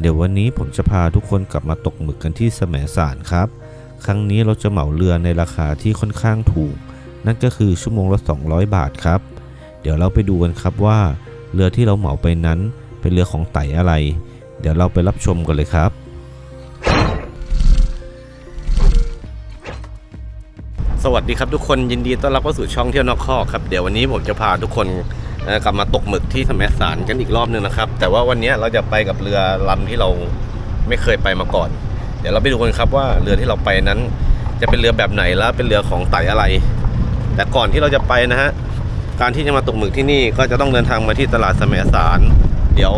เดี๋ยววันนี้ผมจะพาทุกคนกลับมาตกหมึกกันที่แสมสารครับ ครั้งนี้เราจะเหมาเรือในราคาที่ค่อนข้างถูก นั่นก็คือชั่วโมงละ 200 บาทครับ เดี๋ยวเราไปดูกันครับว่า เรือที่เราเหมาไปนั้นเป็นเรือของไตอะไร เดี๋ยวเราไปรับชมกันเลยครับ สวัสดีครับทุกคนยินดีต้อนรับเข้าสู่ช่องเที่ยวนอกคอกครับ เดี๋ยววันนี้ผมจะพาทุกคน กลับมาตกหมึกที่สมสารกันอีกรอบหนึงนะครับ แต่ว่าวันนี้เราจะไปกับเรือลำที่เราไม่เคยไปมาก่อน เดี๋ยวเราไปดูกันครับว่าเรือที่เราไปนั้น จะเป็นเรือแบบไหนและเป็นเรือของไตอะไร แต่ก่อนที่เราจะไปนะฮะการที่จะมาตกหมึกที่นี่ก็จะต้องเดินทางมาที่ตลาดสมสาร เดี๋ยว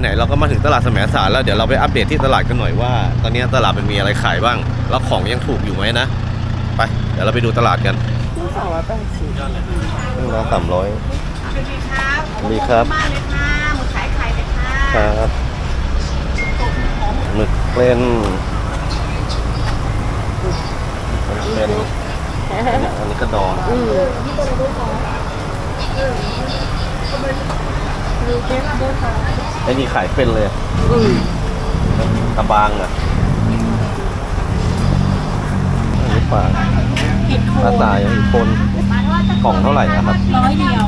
ไหนๆเราก็มาถึงตลาดสมสารแล้วเดี๋ยวเราไปอัปเดตที่ตลาดกันหน่อยว่า ตอนนี้ตลาดมันมีอะไรขายบ้าง แล้วของยังถูกอยู่ไหมนะ ไป เดี๋ยวเราไปดูตลาดกัน สองร้อยแปดสิบเรื่องละสามร้อยสวัสดีครับสวัสดีครับมากเลยค่ะหมึกขายไข่เลยค่ะครับหมึกเป็นมันเป็นอันนี้ก็ดองอืมไอ้นี่ขายเป็นเลยอืมกระบางอะอันนี้ปลา ปลาตายอีกคนกล่องเท่าไหร่อะครับ ร้อยเดียว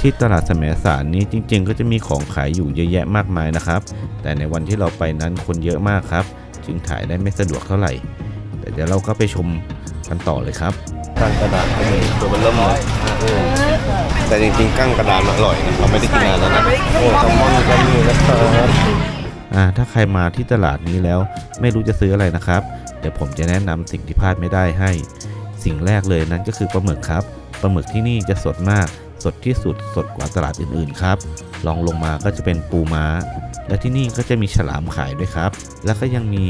ที่ตลาดแสมสารนี้จริงๆ ก็จะมีของขายอยู่เยอะแยะมากมายนะครับ แต่ในวันที่เราไปนั้นคนเยอะมากครับ จึงถ่ายได้ไม่สะดวกเท่าไหร่ แต่เดี๋ยวเราก็ไปชมกันต่อเลยครับกั้งกระดานก็มีตัวเป็นเริ่มเลยแต่จริงๆกั้งกระดานมันอร่อยนะเราไม่ได้กินนานแล้วนะโอ้แซลมอนก็มีนะครับอ่าถ้าใครมาที่ตลาดนี้แล้วไม่รู้จะซื้ออะไรนะครับเดี๋ยวผมจะแนะนำสิ่งที่พลาดไม่ได้ให้ สิ่งแรกเลยนั้นก็คือปลาหมึกครับปลาหมึกที่นี่จะสดมาก สดที่สุดสดกว่าตลาดอื่นๆครับลองลงมาก็จะเป็นปูม้า และที่นี่ก็จะมีฉลามขายด้วยครับ แล้วก็ยังมี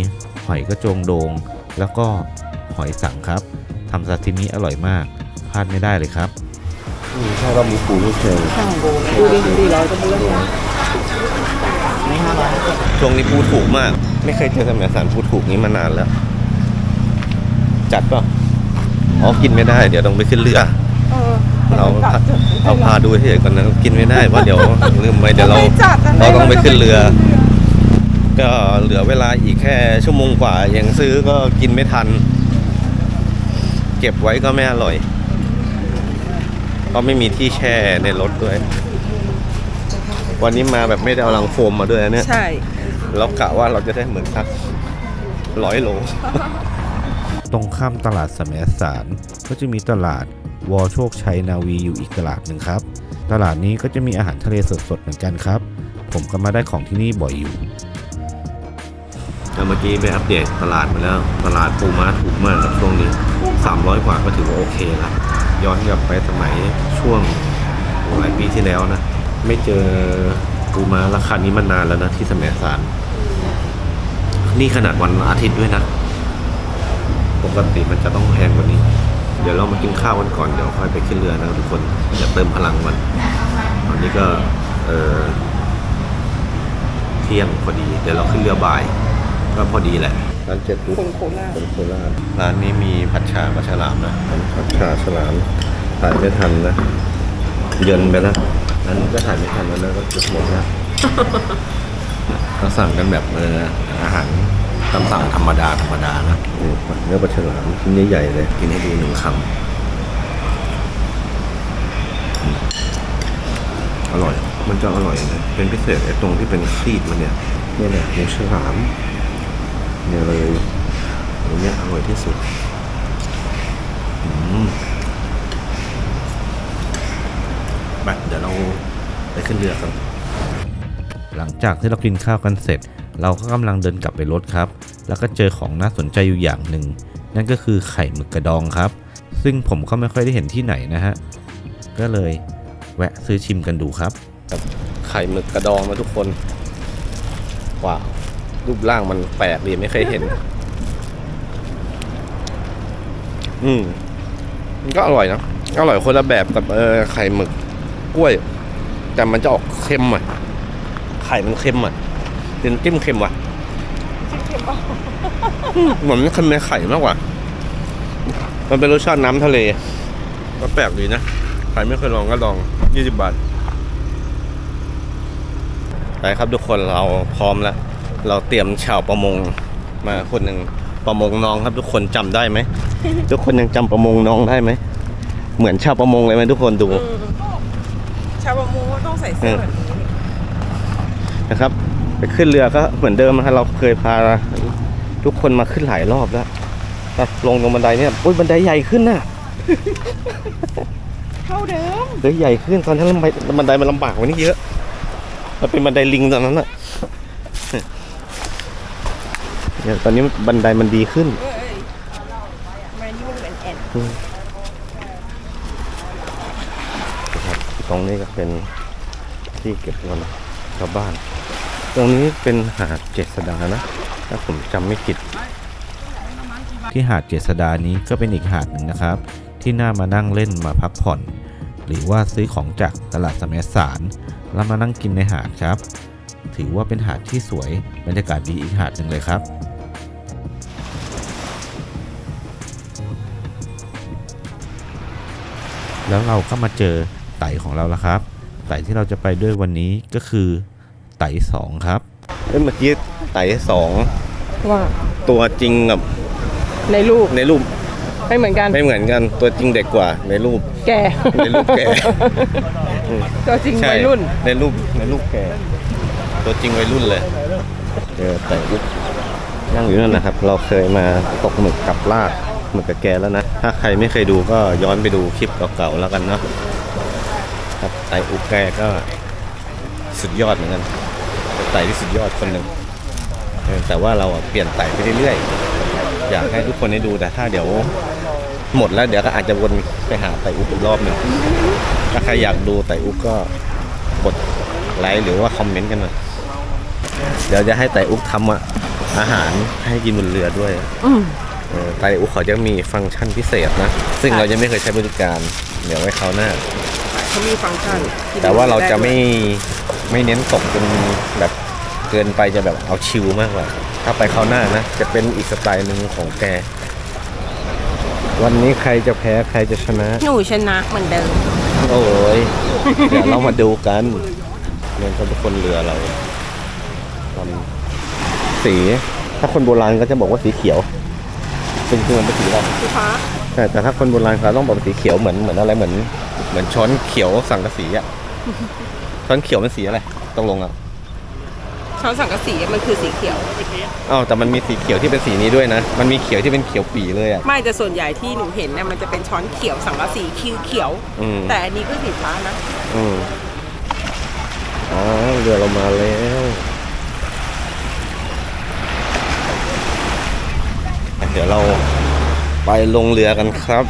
หอยกระโจงโดง แล้วก็หอยสังครับทำซาซิมิอร่อยมากพลาดไม่ได้เลยครับถ้าเรามีปูลูกเชลใช่ดูดิสี่ร้อยก็ไม่เลิกไม่ห้าร้อยช่วงนี้ปูถูกมาก ไม่เคยเจอสมัยสารปูถูกนี้มานานแล้ว จัดป่ะอ๋อกินไม่ได้ เดี๋ยวต้องไปขึ้นเรือเออเราเราพาดูเฉยๆก่อนนะกินไม่ได้เพราะเดี๋ยวลืมไปเดี๋ยวเราจัดะเราต้องไปขึ้นเรือ ก็เหลือเวลาอีกแค่ชั่วโมงกว่ายังซื้อก็กินไม่ทัน เก็บไว้ก็ไม่อร่อยเพราะไม่มีที่แช่ในรถด้วย วันนี้มาแบบไม่ได้เอาลังโฟมมาด้วยนะเนี่ยใช่เรากะว่าเราจะได้เหมือนสักร้อยโล ตรงข้ามตลาดสมสารก็จะมีตลาดวอโชคชัยนาวีอยู่อีกตลาดหนึ่งครับ ตลาดนี้ก็จะมีอาหารทะเลสดๆเหมือนกันครับ ผมก็มาได้ของที่นี่บ่อยอยู่เมื่อกี้ไปอัปเดตตลาดมาแล้ว ตลาดปูม้าถูกมากครับช่วงนี้ 300 กว่าก็ถือว่าโอเคละย้อนกลับไปสมัยช่วงหลายปีที่แล้วนะ ไม่เจอปูม้าราคานี้มานานแล้วนะที่สมัยสารนี่ขนาดวันอาทิตย์ด้วยนะ กติมันจะต้องแพงกว่านี้ เดี๋ยวเรามากินข้าวกันก่อนเดี๋ยวค่อยไปขึ้นเรือนะครับทุกคนอย่าเติมพลังมันตอนนี้ก็เออเที่ยงพอดี เดี๋ยวเราขึ้นเรือบ่าย ก็พอดีแหละร้านเจ็ดปุ๊บคนโคราชคนโคราชร้านนี้มีผัดชาปลาฉลามนะผัดชาฉลามถ่ายไม่ทันนะเยินไปแล้วอันนี้ก็ถ่ายไม่ทันแล้วนะก็จุดหมดแล้วก็สั่งกันแบบเอออาหารตามสั่งธรรมดาธรรมดานะนี่เนื้อปลาฉลามชิ้นใหญ่ๆเลยกินให้ดูหนึ่งคำอืมอร่อย มันจะอร่อยนะเป็นพิเศษไอ้ตรงที่เป็นครีบมันเนี่ยเนี่ยแหละหมูฉลามเนี่ยเลยอันเนี้ยอร่อยที่สุดอืมไปเดี๋ยวเราไปขึ้นเรือกัน หลังจากที่เรากินข้าวกันเสร็จ เราก็กำลังเดินกลับไปรถครับ แล้วก็เจอของน่าสนใจอยู่อย่างหนึ่ง นั่นก็คือไข่หมึกกระดองครับ ซึ่งผมก็ไม่ค่อยได้เห็นที่ไหนนะฮะ ก็เลยแวะซื้อชิมกันดูครับไข่หมึกกระดองนะทุกคน ว้าว รูปร่างมันแปลกดีไม่เคยเห็น อืมมันก็อร่อยนะ อร่อยคนละแบบกับเออไข่หมึกกล้วย แต่มันจะออกเค็มอะ ไข่มันเค็มอะเป็นจิ้มเค็มว่ะ อืมเหมือนเค็มในไข่มากกว่า มันเป็นรสชาติน้ำทะเลก็แปลกดีนะ ใครไม่เคยลองก็ลอง 20 บาท ไปครับทุกคนเราพร้อมแล้ว เราเตรียมชาวประมงมาคนหนึ่งประมงน้องครับทุกคนจำได้ไหม ทุกคนยังจำประมงน้องได้ไหม เหมือนชาวประมงเลยไหมทุกคนดูชาวประมงก็ต้องใส่เสื้อแบบนี้นะครับ ไปขึ้นเรือก็เหมือนเดิมนะครับเราเคยพาทุกคนมาขึ้นหลายรอบแล้วแต่ลงตรงบันไดเนี่ยอุ้ยบันไดใหญ่ขึ้นน่ะเท่าเดิมเฮ้ยใหญ่ขึ้นตอนนั้นบันไดบันไดมันลำบากกว่านี้เยอะมันเป็นบันไดลิงตอนนั้นอะเนี่ยตอนนี้บันไดมันดีขึ้นเอ้ยทำไมนี่มันเหมือนแอนนะครับตรงนี้ก็เป็นที่เก็บเงินชาวบ้าน ตรงนี้เป็นหาดเจษดานะ ถ้าผมจำไม่ผิด ที่หาดเจษดานี้ก็เป็นอีกหาดหนึ่งนะครับ ที่น่ามานั่งเล่นมาพักผ่อน หรือว่าซื้อของจากตลาดสมสาร แล้วมานั่งกินในหาดครับ ถือว่าเป็นหาดที่สวยบรรยากาศดีอีกหาดหนึ่งเลยครับแล้วเราก็มาเจอไต่ของเราแล้วครับ ไต่ที่เราจะไปด้วยวันนี้ก็คือ ไต่สองครับเอ้ยเมื่อกี้ไต่สองว่าตัวจริงกับในรูปในรูปไม่เหมือนกัน ไม่เหมือนกันตัวจริงเด็กกว่าในรูป แกในรูปแกตัวจริงใช่วัยรุ่น ในรูปในรูปแกตัวจริงวัยรุ่นเลยเจอแต่อุ๊บนั่งอยู่นั่นนะครับ เราเคยมาตกหมึกกับลากหมึกกับแกแล้วนะ ถ้าใครไม่เคยดูก็ย้อนไปดูคลิปเก่าๆแล้วกันเนาะครับไต่อุ๊บแกก็สุดยอดเหมือนกันเป็น ไต่ที่สุดยอดคนหนึ่งเออแต่ว่าเราอะเปลี่ยนไต่ไปเรื่อยๆ อยากให้ทุกคนได้ดูแต่ถ้าเดี๋ยวหมดแล้วเดี๋ยวก็อาจจะวนไปหาไต่อุ๊บอีกรอบหนึ่งถ้าใครอยากดูไต่อุ๊บก็กดไลค์หรือว่าคอมเมนต์กันหน่อยเดี๋ยวจะให้ไต่อุ๊กทำอะอาหารให้กินบนเรือด้วยอืมเออไต่อุ๊กเขาจะมีฟังก์ชันพิเศษนะ ซึ่งเราจะไม่เคยใช้บริการ เดี๋ยวไว้คราวหน้าเขามีฟังก์ชันที่แต่ว่าเราจะด้ไม่ไม่เน้นตกจนแบบ เกินไปจะแบบเอาชิลมากกว่า ถ้าไปคราวหน้านะ จะเป็นอีกสไตล์หนึ่งของแก วันนี้ใครจะแพ้ใครจะชนะ หนูชนะเหมือนเดิม โอ้ยเดี๋ยวเรามาดูกันเนี่ยก็ทุกคนเรือเราทำสี ถ้าคนโบราณก็จะบอกว่าสีเขียวซึ่งคือมันเป็นสีอะไรพี่ฟ้าใช่แต่ถ้าคนโบราณเขาต้องบอกสีเขียวเหมือนเหมือนอะไรเหมือน เหมือนช้อนเขียวสังกะสีอะช้อนเขียวมันสีอะไรต้องลงอะ ช้อนสังกะสีมันคือสีเขียว อ้าวแต่มันมีสีเขียวที่เป็นสีนี้ด้วยนะ มันมีเขียวที่เป็นเขียวปีเลยอะ ไม่แต่ส่วนใหญ่ที่หนูเห็นเนี่ยมันจะเป็นช้อนเขียวสังกะสีคิวเขียว อืม แต่อันนี้ก็สีฟ้านะ อืมอ๋อเรือเรามาแล้วเดี๋ยวเราไปลงเรือกันครับ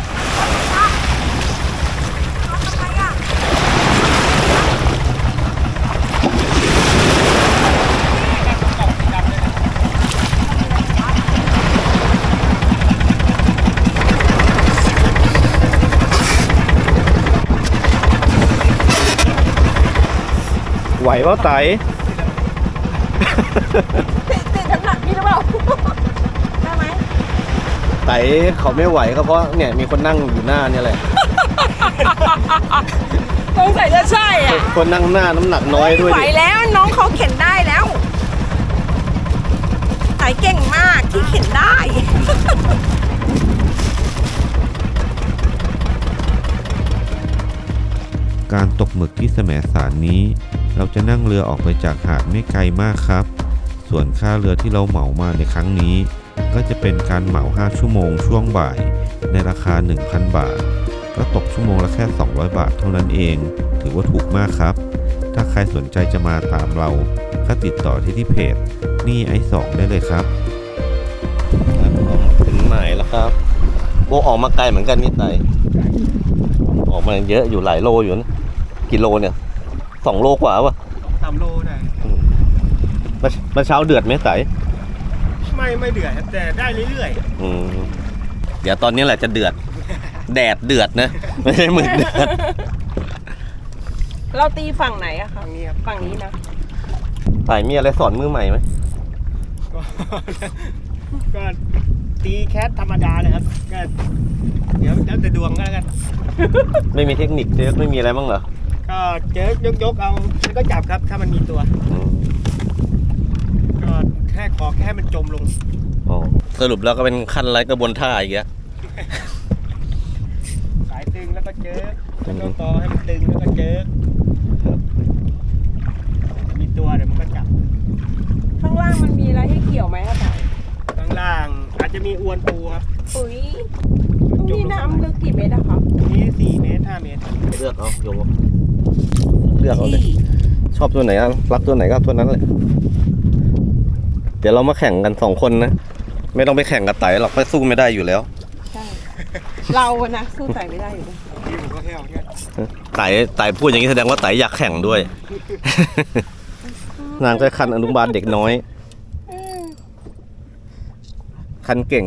ไหวว่าไตติดติดน้ำหนักนี่หรือเปล่า ได้ไหมไตเขาไม่ไหวก็เพราะเนี่ยมีคนนั่งอยู่หน้าเนี่ยแหละสงสัยจะใช่อะคนนั่งหน้าน้ำหนักน้อยด้วยไหวดิแล้วน้องเขาเข็นได้แล้วสายเก่งมากที่เข็นได้ การตกหมึกที่แสมสารนี้ เราจะนั่งเรือออกไปจากหาดไม่ไกลมากครับ ส่วนค่าเรือที่เราเหมามาในครั้งนี้ ก็จะเป็นการเหมา 5 ชั่วโมงช่วงบ่าย ในราคา 1,000 บาท ก็ตกชั่วโมงละแค่ 200 บาทเท่านั้นเอง ถือว่าถูกมากครับ ถ้าใครสนใจจะมาตามเรา ก็ติดต่อที่ที่เพจนี่ไอสองได้เลยครับถึงหมายแล้วครับโบออกมาไกลเหมือนกันนี่ไตออกมาเยอะอยู่หลายโลอยู่นะกิโลเนี่ย สองโลกว่าวะสามโลได้เมื่อเมื่อเช้าเดือดไหมไตไม่ไม่เดือดครับแต่ได้เรื่อยอืมเดี๋ยวตอนนี้แหละจะเดือด แดดเดือดนะไม่ใช่มือเดือดเราตีฝั่งไหนอะๆคะทางนี้ครับฝั่งนี้นะไตมีอะไรสอนมือใหม่ไหมก็ก็ตีแคสธรรมดาเลยครับก็เดี๋ยวแล้วแต่ดวงก็แล้วกัน ไม่มีเทคนิคเทคไม่มีอะไรบ้างเหรอ ก็เจอยกยกๆเอาแล้วก็จับครับ ถ้ามันมีตัวอืมก็แค่ขอแค่ให้มันจมลง อ๋อสรุปแล้วก็เป็นขั้นไร้กระบวนท่าอีกแล้วสายตึงแล้วก็เจอแล้วก็ต่อให้มันตึงแล้วก็เจอมีตัวเดี๋ยวมันก็จับ ข้างล่างมันมีอะไรให้เกี่ยวไหมคะไต่ข้างล่างอาจจะมีอวนปูครับปุ๋ยตรงนี้น้ำลึกกี่เมตรอะคะตรงนี้สี่เมตรห้าเมตรเลือกเอาโยม เลือกเอาเลย ชอบตัวไหนอะรักตัวไหนก็เอาตัวนั้นแหละเดี๋ยวเรามาแข่งกันสองคนนะ ไม่ต้องไปแข่งกับไต่หรอกเพราะสู้ไม่ได้อยู่แล้ว ใช่ เราอะนะสู้ไต่ไม่ได้อยู่นะที่ผมก็แค่เอาเนี่ยไต่ไต่พูดอย่างนี้แสดงว่าไต่อยากแข่งด้วย นางก็คันอนุบาลเด็กน้อย คันเก่ง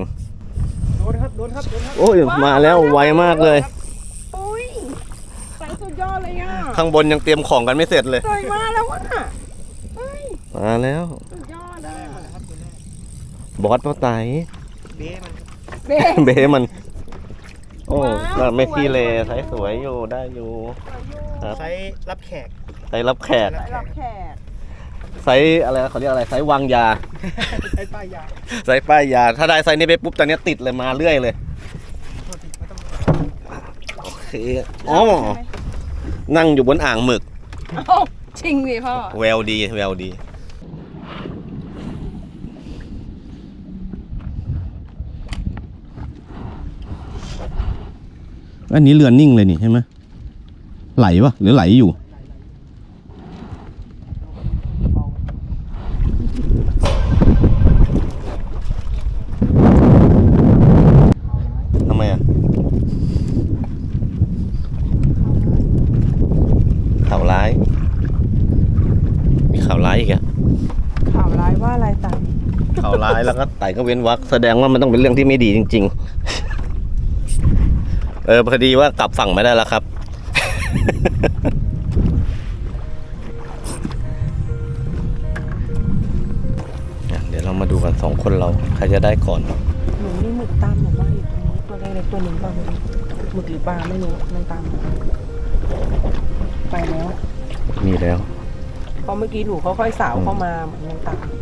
โดนครับ โดนครับ โดนครับ โอ้ยมาแล้วไวมากเลยอุ้ย ไต่สุดยอดเลยอะข้างบนยังเตรียมของกันไม่เสร็จเลย สวยมากแล้วอะเฮ้ยมาแล้ว สุดยอดอะครับตัวแรกบอสมาไต่เบ้มันเบ๊เบมัน โอ้ว้าวน่าไม่สวยขี้เลสวยใช้สวยอยู่ได้อยู่ครับไซส์รับแขกไซส์รับแขกไต่รับแขกไซส์อะไรนะเขาเรียกอะไรไซส์วางยาไซส์ป้ายยาไซส์ป้ายยา ถ้าได้ไซส์นี้ไปปุ๊บตอนนี้ติดเลยมาเรื่อยเลย โทษทีไม่ต้อง โอ เคอ๋อนั่งอยู่บนอ่างหมึกเอ้าจริงดิพ่อ แววดี แววดีอันนี้เรือนิ่งเลยนี่ใช่ไหมไหลปะหรือไหลอยู่ ทำไมอะข่าวร้าย มีข่าวร้ายอีกอะ ข่าวร้ายว่าอะไรไต่ ข่าวร้ายแล้วก็ไต่ก็ เว้นวักแสดงว่ามันต้องเป็นเรื่องที่ไม่ดีจริง ๆ เออพอดีว่ากลับฝั่งไม่ได้แล้วครับอะเดี๋ยวเรามาดูกันสองคนเรา ใครจะได้ก่อน หนูนี่หมึกตามหนูว่าอยู่ตรงนี้ตัวเล็กๆตัวหนึ่งป่ะหมึกหรือปลาไม่รู้มันตามหนูไปแล้ว มีแล้วเพราะเมื่อกี้หนูค่อยๆสาวเข้ามาเหมือนมันตาม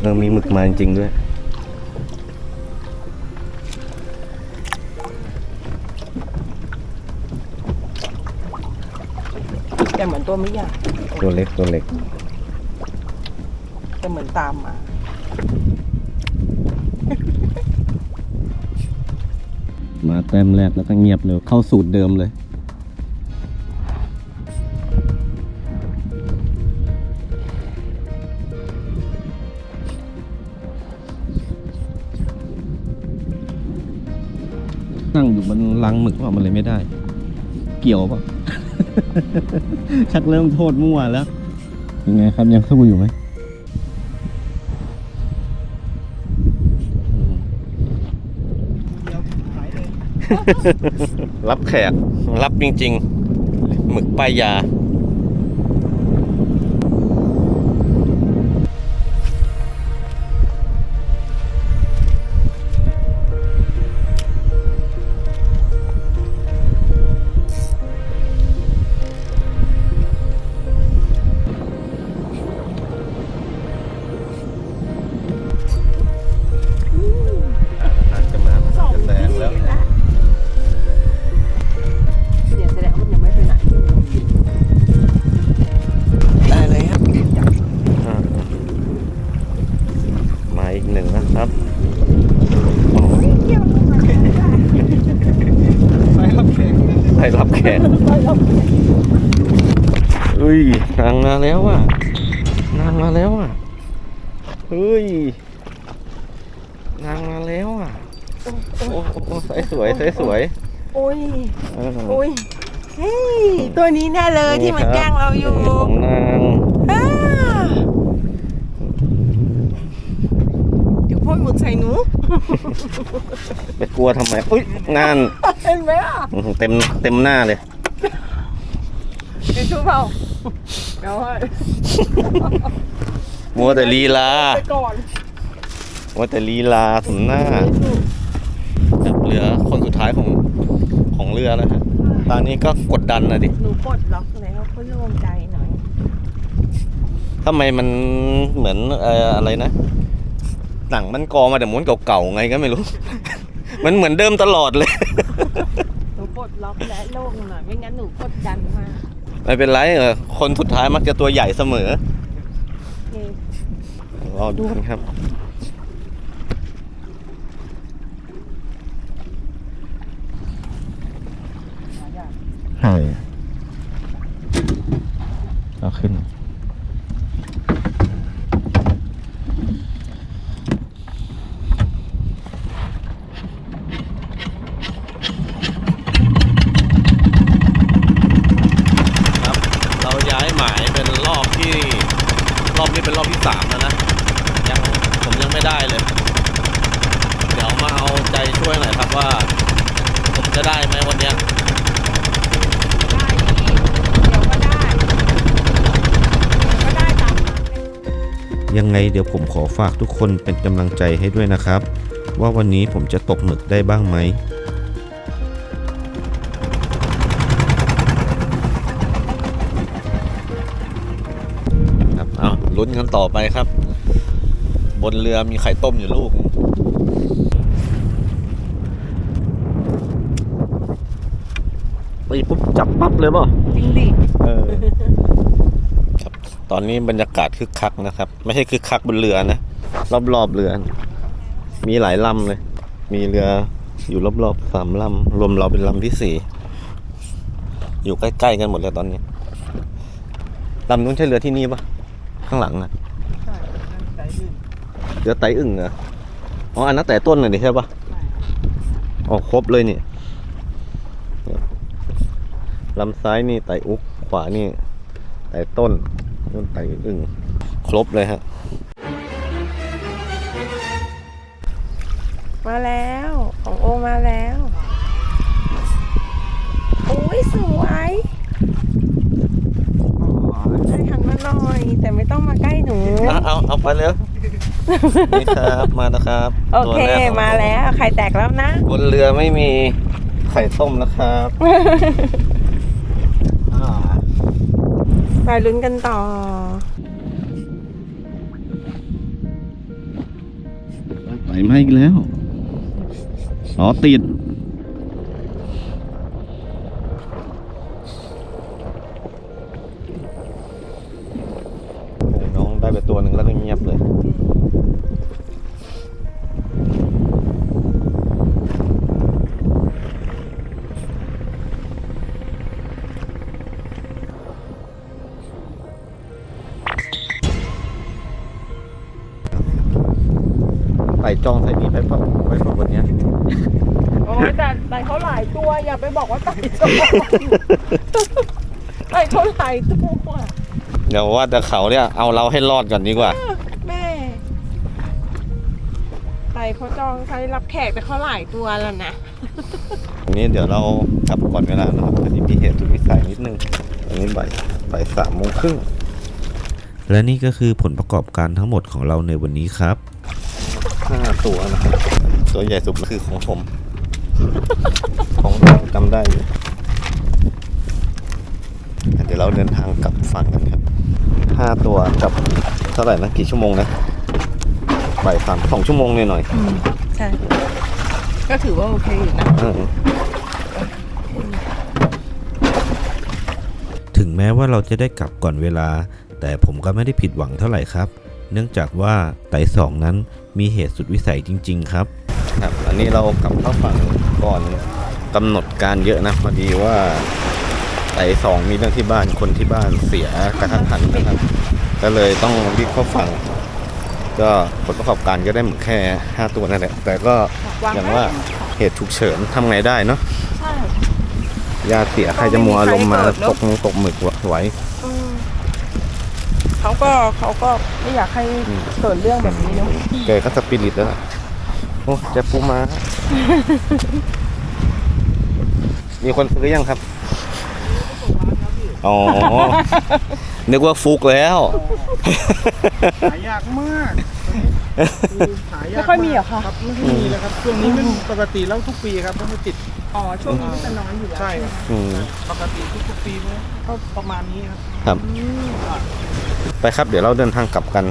อยู่ตรงนั้นเออมีหมึกมาจริงๆด้วย แต่เหมือนตัวไม่ใหญ่ตัวเล็กตัวเล็กแต่เหมือนตามมา มาแต้มแรกแล้วก็เงียบเลย เข้าสูตรเดิมเลย หมึกว่ามันเลยไม่ได้ เกี่ยวปะชักเริ่มโทษมั่วแล้วยังไงครับยังสู้อยู่ไหมเดี๋ยวขายเลยรับแขก รับจริง ๆ หมึกป้ายยา แขกอุ้ยนางมาแล้วอะนางมาแล้วอะเฮ้ยนางมาแล้วอะโอ้โอ้โอ้สวยสวยสวยสวยโอ้ยเออโอ้ยเฮ้ยตัวนี้แน่เลยที่มันแกล้งเราอยู่ของนาง อ่าเดี๋ยวพ่อห มึกใส่หนู ไปกลัวทำไมอุ้ยงานเห็นไหมอะอื้อหือเต็มเต็มหน้าเลยเดี๋ยวชูเปล่าเดี๋ยวให้มัวแต่ลีลาไปก่อนมัวแต่ลีลาสมหน้าจับเหลือคนสุดท้ายของขของเรือแล้วฮะตอนนี้ก็กดดันนะดิหนูปลดล็อกแล้วก็โล่งใจหน่อยทำไมมันเหมือนเอ่ออะไรนะ หนังมันกอมาแต่ม้วนเก่าๆไงก็ไม่รู้ มันเหมือนเดิมตลอดเลย หนูปลดล็อกและโล่งหน่อยไม่งั้นหนูกดดันมากไม่เป็นไรเออคนสุดท้ายมักจะตัวใหญ่เสมอเฮ้ยรอดูกันครับ ใช่เอาขึ้น ครับ เราย้ายหมายเป็นรอบที่ รอบนี้เป็นรอบที่สามแล้วนะ ยังผมยังไม่ได้เลย เดี๋ยวมาเอาใจช่วยหน่อยครับว่า ผมจะได้ไหมวันเนี้ย ได้พี่เดี๋ยวก็ได้ เดี๋ยวก็ได้ตามนั้น ยังไงเดี๋ยวผมขอฝากทุกคนเป็นกำลังใจให้ด้วยนะครับ ว่าวันนี้ผมจะตกหมึกได้บ้างไหมครับเอาลุ้นกันต่อไปครับ บนเรือมีไข่ต้มอยู่ลูกตีปุ๊บจับปั๊บเลยป่ะจริงดิเออครับ ตอนนี้บรรยากาศคึกคักนะครับ ไม่ใช่คึกคักบนเรือนะ รอบๆเรือ มีหลายลำเลย มีเรืออยู่รอบๆสามลำรวมเราเป็นลำที่สี่อยู่ใกล้ๆกันหมดเลยตอนนี้ลำนู้นใช่เรือที่นี่ปะข้างหลังอะเรือไตอึ่งเหรออ๋ออันนั้นแต่ต้นเลยดิใช่ปะอ๋อครบเลยนี่ลำซ้ายนี่ไตอุกขวานี่ไตต้น นู่นไตอึ่งครบเลยฮะ มาแล้วของโอมาแล้วโอ้ยสวยให้หันมาหน่อย แต่ไม่ต้องมาใกล้หนู เอาเอาเอาไปเร็วนี่ครับมาแล้วครับโอตัวเคแรกของมาแล้วไข่แตกแล้วนะ บนเรือไม่มีไข่ต้มนะครับอ่า ไปลุ้นกันต่อ ไหลมาอีกแล้ว อ๋อติด จองไส่นี้ไปเปล่าไปเปล่าวันเนี้ย โอ้ยแต่แต่เขาหลายตัวอย่าไปบอกว่าไต่ตัวไต่เขาหลายตัวเดี๋ยวว่าแต่เขาเนี่ยเอาเราให้รอดก่อนดีกว่า แม่ไต่เขาจองใช้รับแขกแต่เขาหลายตัวแล้วนะ อันนี้เดี๋ยวเรากลับก่อนเวลานะครับอันนี้มีเหตุสุดวิสัยนิดนึงอันนี้บ่ายบ่ายสามโมงครึ่งและนี่ก็คือผลประกอบการทั้งหมดของเราในวันนี้ครับ ห้าตัวนะครับ ตัวใหญ่สุดคือของผม ของเราจำได้อยู่เดี๋ยวเราเดินทางกลับฝั่งกันครับห้าตัวกับเท่าไหร่นะกี่ชั่วโมงนะบ่ายสามสองชั่วโมงหน่อยใช่ ก็ถือว่าโอเคอยู่นะๆเออถึงแม้ว่าเราจะได้กลับก่อนเวลา แต่ผมก็ไม่ได้ผิดหวังเท่าไหร่ครับ เนื่องจากว่าไต่สองนั้น มีเหตุสุดวิสัยจริง ๆ ครับ ครับ อันนี้เรากลับเข้าฝั่งก่อนกำหนดการเยอะนะพอดีว่าไต่สองมีเรื่องที่บ้านคนที่บ้านเสียกระทันหันนะครับ ก็เลยต้องรีบเข้าฝั่ง ก็ผลประกอบการก็ได้หมดแค่ 5 ตัวนั่นแหละแต่ก็วางอย่างว่าเหตุฉุกเฉินทำไงได้เนาะใช่ยาเสียใครจะมัวอารมณ์มาก็ไม่มีใครเกิดเนตอะกมงตกหมึกไว้อืม เขาก็เขาก็ไม่อยากให้เกิดเรื่องแบบนี้เนาะแกก็สปิริตแล้วล่ะโอ้เจะปูมา มีคนซื้อยังครับ อ๋อ นึกว่าฟุกแล้ว หายากมากเคือหายากไม่ค่อยมีเหรอคะรับไม่ค่อยมีเลยครับช่วงนี้มันปกติแล้วทุกปีครับต้องไปติด อ๋อ ช่วงนี้มันจะน้อยอยู่แล้ว ใช่ครับอืมปกติทุกๆปีมันก็ประมาณนี้ครับ ครับ ไปครับเดี๋ยวเราเดินทางกลับกัน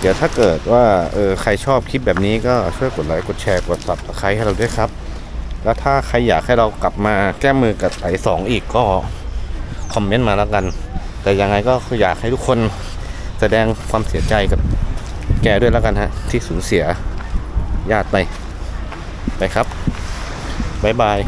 เดี๋ยวถ้าเกิดว่าเออใครชอบคลิปแบบนี้ก็ช่วยกดไลค์กดแชร์กด subscribe ให้เราด้วยครับ แล้วถ้าใครอยากให้เรากลับมาแก้มือกับไอสองอีกก็คอมเมนต์มาแล้วกัน แต่ยังไงก็อยากให้ทุกคนแสดงความเสียใจกับแกด้วยแล้วกันฮะ ที่สูญเสียญาติไป ไปครับ บ๊ายบาย